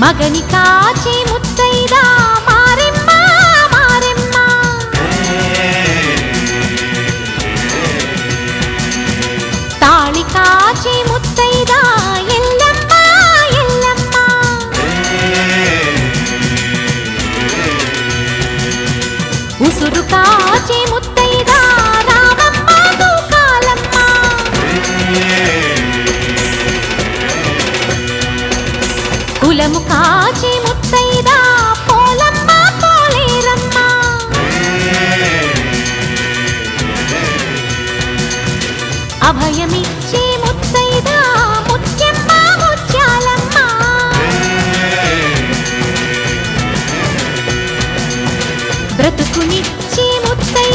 மகனி காட்சி முத்தைதா மாறெம்மா மாறெம்மா. தாளி காட்சி முத்தைதா எல்லம்மா எல்லம்மா. உசுறு காட்சி కులము కాచి ముత్తైదా పోలమ్మ పోలేరమ్మ. అభయమిచ్చి ముత్తైదా ముత్యమ్మ ముత్యాలమ్మ. బ్రతుకునిచ్చి ముత్తై